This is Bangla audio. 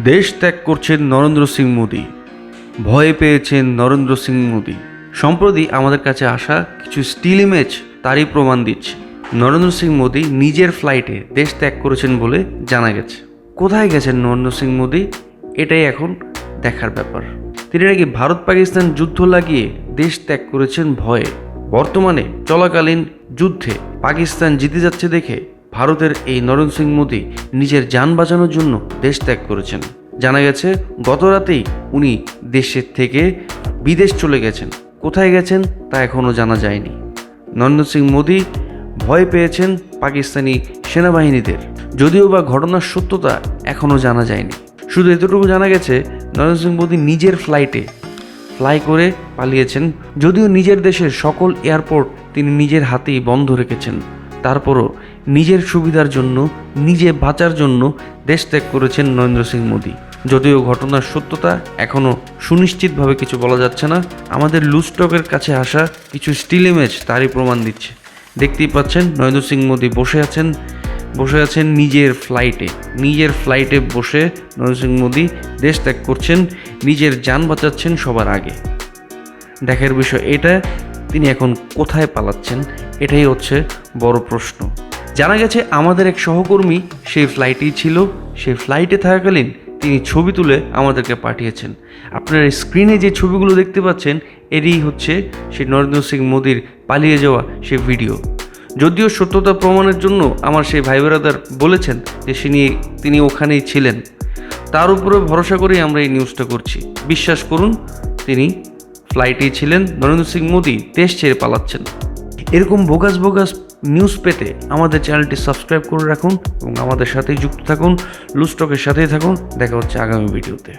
দেশ ত্যাগ করছেন নরেন্দ্র সিং মোদী। ভয়ে পেয়েছেন নরেন্দ্র সিং মোদী। সম্প্রতি আমাদের কাছে আসা কিছু স্টিল ইমেজ তারই প্রমাণ দিচ্ছে। নরেন্দ্র সিং মোদী নিজের ফ্লাইটে দেশ ত্যাগ করেছেন বলে জানা গেছে। কোথায় গেছেন নরেন্দ্র সিং মোদী? এটাই এখন দেখার ব্যাপার। তিনি নাকি ভারত পাকিস্তান যুদ্ধ লাগিয়ে দেশ ত্যাগ করেছেন ভয়ে। বর্তমানে চলাকালীন যুদ্ধে পাকিস্তান জিতে যাচ্ছে দেখে ভারতের এই নরেন্দ্র সিং মোদী নিজের যান বাঁচানোর জন্য দেশ ত্যাগ করেছেন। জানা গেছে গত রাতেই উনি দেশের থেকে বিদেশ চলে গেছেন। কোথায় গেছেন তা এখনও জানা যায়নি। নরেন্দ্র সিং মোদী ভয় পেয়েছেন পাকিস্তানি সেনাবাহিনীদের। যদিও বা ঘটনার সত্যতা এখনও জানা যায়নি। শুধু এতটুকু জানা গেছে, নরেন্দ্র সিং মোদী নিজের ফ্লাইটে ফ্লাই করে পালিয়েছেন। যদিও নিজের দেশের সকল এয়ারপোর্ট তিনি নিজের হাতেই বন্ধ রেখেছেন। তারপরও নিজের সুবিধার জন্য, নিজে বাঁচার জন্য দেশ ত্যাগ করেছেন নরেন্দ্র সিং মোদী। যদিও ঘটনার সত্যতা এখনও সুনিশ্চিতভাবে কিছু বলা যাচ্ছে না, আমাদের লুস্টকের কাছে আসা কিছু স্টিল ইমেজ তারই প্রমাণ দিচ্ছে। দেখতেই পাচ্ছেন, নরেন্দ্র সিং মোদী বসে আছেন বসে আছেন নিজের ফ্লাইটে। নিজের ফ্লাইটে বসে নরেন্দ্র সিং মোদী দেশ ত্যাগ করছেন, নিজের যান বাঁচাচ্ছেন সবার আগে। দেখার বিষয় এটা, তিনি এখন কোথায় পালাচ্ছেন, এটাই হচ্ছে বড় প্রশ্ন। জানা গেছে, আমাদের এক সহকর্মী সেই ফ্লাইটেই ছিল। সেই ফ্লাইটে থাকাকালীন তিনি ছবি তুলে আমাদেরকে পাঠিয়েছেন। আপনারা স্ক্রিনে যে ছবিগুলো দেখতে পাচ্ছেন, এরই হচ্ছে সেই নরেন্দ্র সিং মোদীর পালিয়ে যাওয়া সে ভিডিও যদিও সত্যতা প্রমাণের জন্য আমার সেই ভাই ব্রাদার বলেছেন যে তিনি তিনি ওখানেই ছিলেন। তার উপরে ভরসা করেই আমরা এই নিউজটা করছি। বিশ্বাস করুন, তিনি ফ্লাইটেই ছিলেন। নরেন্দ্র সিং মোদী দেশ ছেড়ে পালাচ্ছেন। এরকম বোগাস বোগাস নিউজ পেতে আমাদের চ্যানেলটি সাবস্ক্রাইব করে রাখুন এবং আমাদের সাথেই যুক্ত থাকুন, লুস্টকের সাথেই থাকুন। দেখা হচ্ছে আগামী ভিডিওতে।